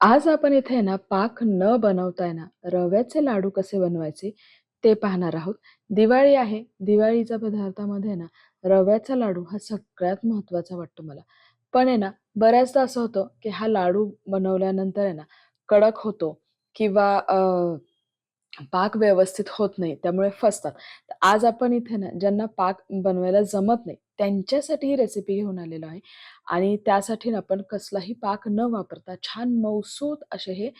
आज आपण इथे आहे ना पाक न बनवता आहे ना रव्याचे लाडू कसे बनवायचे ते पाहणार आहोत. दिवाळी आहे. दिवाळीच्या पदार्थामध्ये आहे ना रव्याचा लाडू हा सगळ्यात महत्त्वाचा वाटतो मला. पण आहे ना बऱ्याचदा असं होतं, की हा लाडू बनवल्यानंतर आहे ना कडक होतो किंवा पाक व्यवस्थित होत नाही, त्यामुळे फसतात. तर आज आपण इथे ना ज्यांना पाक बनवायला जमत नाही, त्यांच्यासाठी ही रेसिपी घेऊन आलेलो आहे आणि त्यासाठी ना आपण कसलाही पाक न वापरता छान मौसूत असे हे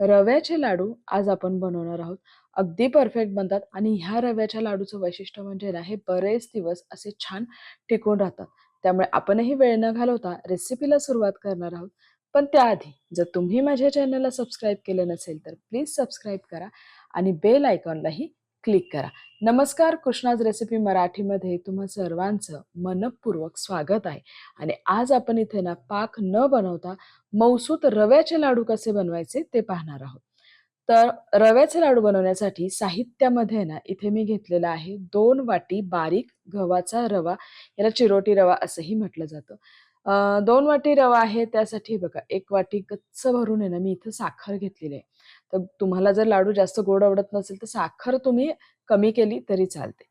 रव्याचे लाडू आज आपण बनवणार आहोत. अगदी परफेक्ट बनतात आणि ह्या रव्याच्या लाडूचं वैशिष्ट्य म्हणजे ना हे बरेच दिवस असे छान टिकून राहतात. त्यामुळे आपणही वेळ न घालवता रेसिपीला सुरुवात करणार आहोत. पण त्याआधी जर तुम्ही माझ्या चॅनलला सबस्क्राईब केलं नसेल, तर प्लीज सबस्क्राईब करा आणि बेल आयकॉनलाही क्लिक करा. नमस्कार, कृष्णाज रेसिपी मराठीमध्ये तुम्हा सर्वांचं मनपूर्वक स्वागत आहे आणि आज आपण इथे ना पाक न बनवता मौसूत रव्याचे लाडू कसे बनवायचे ते पाहणार आहोत. तर रव्याचे लाडू बनवण्यासाठी साहित्यामध्ये ना इथे मी घेतलेला आहे दोन वाटी बारीक गव्हाचा रवा, याला चिरोटी रवा असंही म्हटलं जातं. दोन वाटी रवा आहे त्यासाठी बघा एक वाटी कच्च भरून आहे ना मी इथं साखर घेतलेली आहे. तर तुम्हाला जर लाडू जास्त गोड आवडत नसेल तर साखर तुम्ही कमी केली तरी चालते.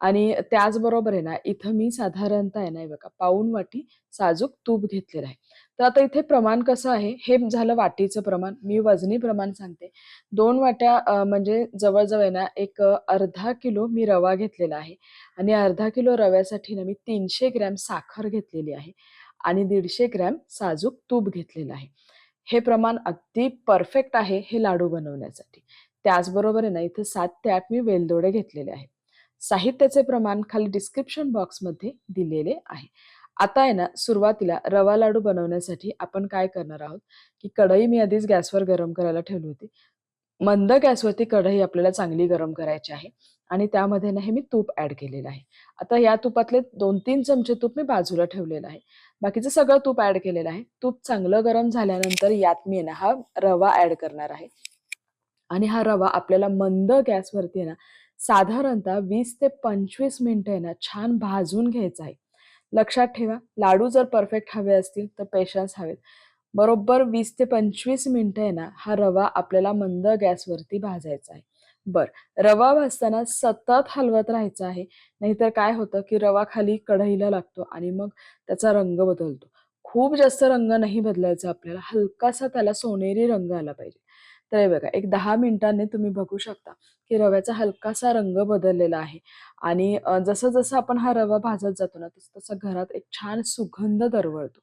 आणि त्याचबरोबर आहे ना इथं मी साधारणतः आहे ना बघा पाऊन वाटी साजूक तूप घेतलेलं आहे. तर आता इथे प्रमाण कसं आहे, हे झालं वाटीचं प्रमाण. मी वजनी प्रमाण सांगते. दोन वाट्या म्हणजे जवळजवळ आहे ना एक अर्धा किलो मी रवा घेतलेला आहे आणि अर्धा किलो रव्यासाठी ना मी तीनशे ग्रॅम साखर घेतलेली आहे आणि दीडशे ग्रॅम साजूक तूप घेतलेलं आहे. हे प्रमाण अगदी परफेक्ट आहे हे लाडू बनवण्यासाठी. त्याचबरोबर आहे ना इथे सात ते आठ मी वेलदोडे घेतलेले आहेत. साहित्याचे प्रमाण खाली डिस्क्रिप्शन बॉक्समध्ये दिलेले आहे. आता आहे ना सुरुवातीला रवा लाडू बनवण्यासाठी आपण काय करणार आहोत, की कढई मी आधीच गॅसवर गरम करायला ठेवली होती. मंद गॅसवरती कढई आपल्याला चांगली गरम करायची आहे आणि त्यामध्ये ना हे मी तूप ॲड केलेलं आहे. आता या तुपातले 2-3 चमचे तूप मी बाजूला ठेवलेलं आहे. बाकीचं सगळं तूप ॲड केलेलं आहे. तूप चांगलं गरम झाल्यानंतर यात मी ना हा रवा ॲड करणार आहे आणि हा रवा आपल्याला मंद गॅसवरती आहे ना साधारणतः वीस ते पंचवीस मिनटं आहे ना छान भाजून घ्यायचा आहे. लक्षात ठेवा लाडू जर परफेक्ट हवे असतील तर पेशन्स हवेत. बरोबर वीस ते पंचवीस मिनटं आहे ना हा रवा आपल्याला मंद गॅसवरती भाजायचा आहे. बर रवा भाजताना सतत हलवत राहायचं आहे. नाहीतर काय होतं, की रवा खाली कढईला लागतो आणि मग त्याचा रंग बदलतो. खूप जास्त रंग नाही बदलायचा आपल्याला. हलकासा त्याला सोनेरी रंग आला पाहिजे. तर हे बघा एक दहा मिनिटांनी तुम्ही बघू शकता, की रव्याचा हलकासा रंग बदललेला आहे आणि जसं-जसं आपण हा रवा भाजत जातो ना, तसं-तसं घरात एक छान सुगंध दरवळतो.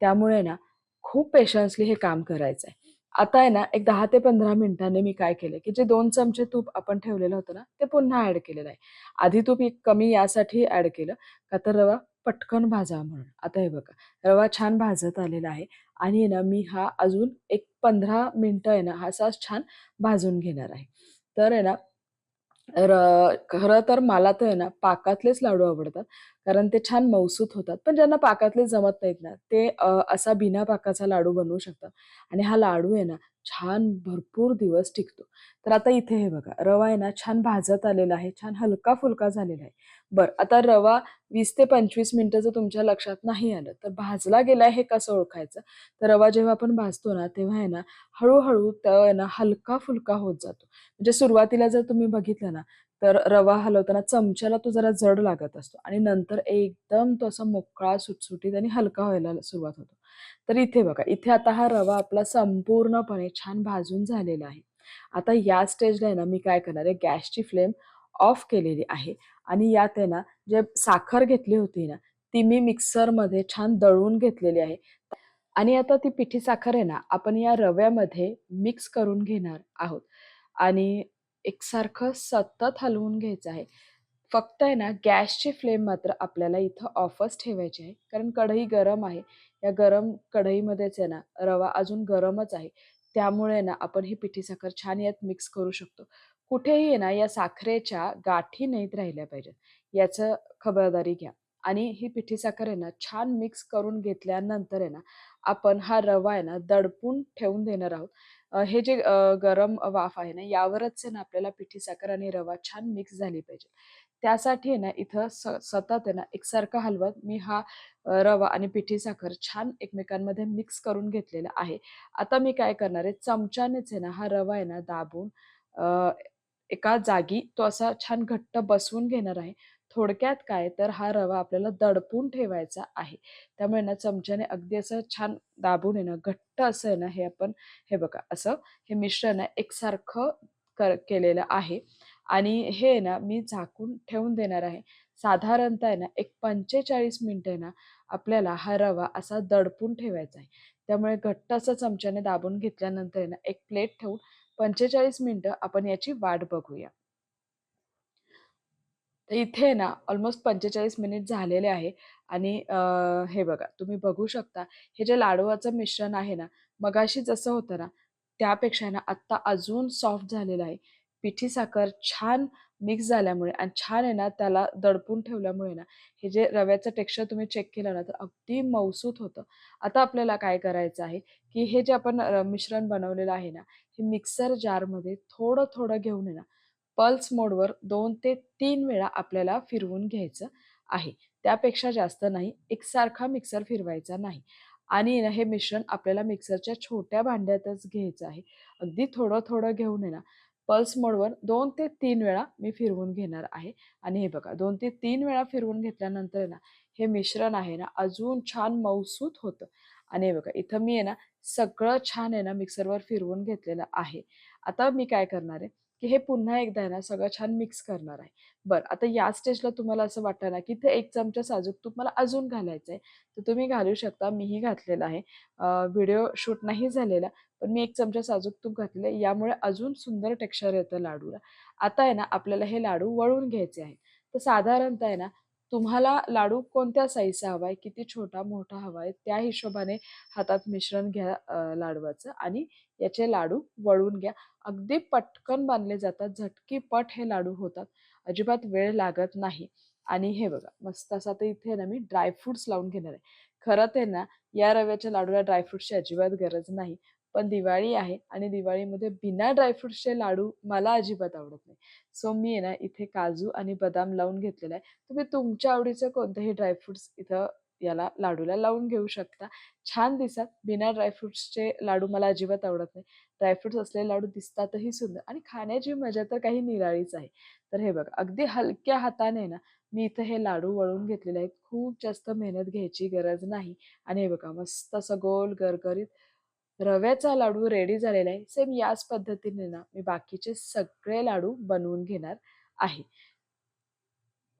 त्यामुळे ना खूप पेशन्सली हे काम करायचं आहे. आता आहे ना, एक दहा ते 15 मिनिटांनी मी काय केलं, की जे दोन चमचे तूप आपण ठेवलेलं होतं ना, ते पुन्हा ॲड केलेलं आहे. आधी तूप एक कमी यासाठी ॲड केलं, का तर रवा पटकन भाजा म्हणून. आता हे बघा, रवा छान भाजत आलेला आहे आणि आहे ना, मी हा अजून एक पंधरा मिनटं आहे ना, हा सास छान भाजून घेणार आहे. तर आहे ना, र खरं तर मला तर आहे ना, पाकातलेच लाडू आवडतात. कारण ते छान मौसूत होतात. पण ज्यांना पाकातले जमत नाहीत ना, ते असा बिना पाकाचा लाडू बनवू शकतात आणि हा लाडू आहे ना, छान भरपूर दिवस टिकतो. तर आता इथे हे बघा, रवा आहे ना, छान भाजत आलेला आहे, छान हलका-फुलका झालेला आहे. बरं, आता रवा वीस ते 25 मिनिटं जर तुमच्या लक्षात नाही आलं, तर भाजला गेलाय हे कसं ओळखायचं? तर रवा जेव्हा आपण भाजतो ना, तेव्हा आहे ना, हळूहळू तो आहे ना, हलका-फुलका होत जातो. म्हणजे सुरुवातीला जर तुम्ही बघितलं ना, तर रवा हलवताना चमच्याला तो जरा जड लागत असतो आणि नंतर एकदम तो असा मोकळा, सुटसुटीत आणि हलका व्हायला सुरुवात होतो. तर इथे बघा, इथे आता हा रवा आपला संपूर्णपणे छान भाजून झालेला आहे. आता या स्टेजला आहे ना, मी काय करणार आहे, गॅसची फ्लेम ऑफ केलेली आहे आणि यात आहे ना, जे साखर घेतली होती ना, ती मी मिक्सरमध्ये छान दळून घेतलेली आहे आणि आता ती पिठी साखर आहे ना, आपण या रव्यामध्ये मिक्स करून घेणार आहोत आणि एकसारखं सतत हलवून घ्यायचं आहे. फक्त आहे ना, गॅसची फ्लेम मात्र आपल्याला इथं ऑफच ठेवायची आहे. कारण कढई गरम आहे. या गरम कढईमध्येच आहे ना, रवा अजून गरमच आहे. त्यामुळे ना, आपण ही पिठी साखर छान यात मिक्स करू शकतो. कुठेही आहे ना, या साखरेच्या गाठी नाहीत राहिल्या पाहिजेत, याचं खबरदारी घ्या. आणि ही पिठी साखर आहे ना, छान मिक्स करून घेतल्यानंतर आहे ना, आपण हा रवा आहे ना, दडपून ठेवून देणार आहोत. हे जे गरम वाफ आहे ना, यावरच आहे ना, आपल्याला पिठी साखर आणि रवा छान मिक्स झाली पाहिजे. त्यासाठी आहे ना इथं स सतत आहे ना एकसारखं हलवत मी हा रवा आणि पिठी साखर छान एकमेकांमध्ये मिक्स करून घेतलेला आहे. आता मी काय करणार आहे चमच्यानेच आहे ना हा रवा आहे ना दाबून एका जागी तो असा छान घट्ट बसवून घेणार आहे. थोडक्यात काय तर हा रवा आपल्याला दडपून ठेवायचा आहे. त्यामुळे ना चमच्याने अगदी असं छान दाबून येणं घट्ट असं आहे ना हे आपण हे बघा असं हे मिश्रण एकसारखं कर केलेलं आहे आणि हे आहे ना मी झाकून ठेवून देणार आहे. साधारणतः आहे ना एक पंचेचाळीस मिनटं आहे ना आपल्याला हा रवा असा दडपून ठेवायचा आहे. त्यामुळे घट्ट असं चमच्याने दाबून घेतल्यानंतर आहे ना एक प्लेट ठेवून पंचेचाळीस मिनटं आपण याची वाट बघूया. तर इथे ना ऑलमोस्ट 45 मिनिट झालेले आहे आणि हे बघा तुम्ही बघू शकता हे जे लाडवाचं मिश्रण आहे ना मगाशी जसं होतं ना त्यापेक्षा ना आत्ता अजून सॉफ्ट झालेलं आहे. पिठी साखर छान मिक्स झाल्यामुळे आणि छान आहे ना त्याला दडपून ठेवल्यामुळे ना हे जे रव्याचं टेक्स्चर तुम्ही चेक केलं ना तर अगदी मौसूत होतं. आता आपल्याला काय करायचं आहे, की हे जे आपण अ, मिश्रण बनवलेलं आहे ना हे मिक्सर जारमध्ये थोडं-थोडं घेऊन आहे ना पल्स मोडवर दोन ते तीन वेळा आपल्याला फिरवून घ्यायचं आहे. त्यापेक्षा जास्त नाही. एकसारखा मिक्सर फिरवायचा नाही. आणि ना हे मिश्रण आपल्याला मिक्सरच्या छोट्या भांड्यातच घ्यायचं आहे. अगदी थोडं-थोडं घेऊन आहे ना, पल्स मोडवर दोन ते तीन वेळा मी फिरवून घेणार आहे. आणि हे बघा दोन ते तीन वेळा फिरवून घेतल्यानंतर ना, हे मिश्रण आहे ना, अजून छान मौसूत होतं. आणि हे बघा इथं मी आहे ना, सगळं छान आहे ना मिक्सरवर फिरवून घेतलेलं आहे. आता मी काय करणार आहे, की हे पुन्हा एकदा आहे ना सगळं छान मिक्स करणार आहे. बरं आता या स्टेजला तुम्हाला असं वाटलं ना, की इथे एक चमचा साजूक तूप मला अजून घालायचं आहे, तर तुम्ही घालू शकता. मीही घातलेला आहे. व्हिडिओ शूट नाही झालेला, पण मी एक चमचा साजूक तूप घातलेलं आहे. यामुळे अजून सुंदर टेक्स्चर येतं लाडूला. आता आहे ना आपल्याला हे लाडू वळून घ्यायचे आहेत. तर साधारणतः आहे ना तुम्हाला लाडू कोणत्या साईजचा हवा आहे, किती छोटा, मोठा हवा आहे, त्या हिशोबाने हातात मिश्रण घ्या लाडवाचं आणि याचे लाडू वळून घ्या. अगदी पटकन बांधले जातात. झटकीपट हे लाडू होतात. अजिबात वेळ लागत नाही. आणि हे बघा मस्त असा तर इथे ना मी ड्रायफ्रुट्स लावून घेणार आहे. खरं तर ना या रव्याच्या लाडूला ड्राय अजिबात गरज नाही. पण दिवाळी आहे आणि दिवाळीमध्ये बिना ड्रायफ्रुट्सचे लाडू मला अजिबात आवडत नाही. सो मी आहे ना इथे काजू आणि बदाम लावून घेतलेला आहे. तुम्ही तुमच्या आवडीचं कोणतेही ड्रायफ्रुट्स इथं याला लाडूला लावून घेऊ शकता. छान दिसतात. बिना ड्रायफ्रुट्सचे लाडू मला अजिबात आवडत नाही. ड्रायफ्रुट्स असलेले लाडू दिसतातही सुंदर आणि खाण्याची मजा तर काही निराळीच आहे. तर हे बघा अगदी हलक्या हाताने ना मी इथं हे लाडू वळून घेतलेले आहेत. खूप जास्त मेहनत घ्यायची गरज नाही आणि हे बघा मस्त असं गोल गरगरीत रव्याचा लाडू रेडी झालेला आहे. सेम याच पद्धतीने ना मी बाकीचे सगळे लाडू बनवून घेणार आहे.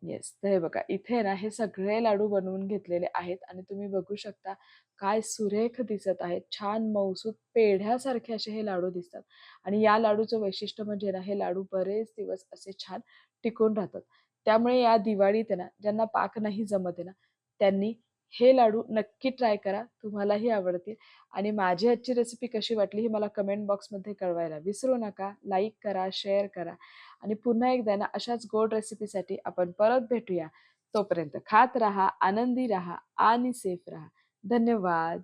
येस. तर हे बघा इथे ना हे सगळे लाडू बनवून घेतलेले आहेत आणि तुम्ही बघू शकता काय सुरेख दिसत आहेत. छान मौसूद पेढ्यासारखे असे हे लाडू दिसतात आणि या लाडूचं वैशिष्ट्य म्हणजे ना हे लाडू बरेच दिवस असे छान टिकून राहतात. त्यामुळे या दिवाळीत आहे ना ज्यांना पाक नाही जमत आहे ना त्यांनी हे लाडू नक्की ट्राय करा. तुम्हालाही आवडतील आणि माझी आजची रेसिपी कशी वाटली ही मला कमेंट बॉक्समध्ये कळवायला विसरू नका. लाईक करा, शेअर करा आणि पुन्हा एकदा ना अशाच गोड रेसिपीसाठी आपण परत भेटूया. तोपर्यंत खात राहा, आनंदी राहा आणि सेफ राहा. धन्यवाद.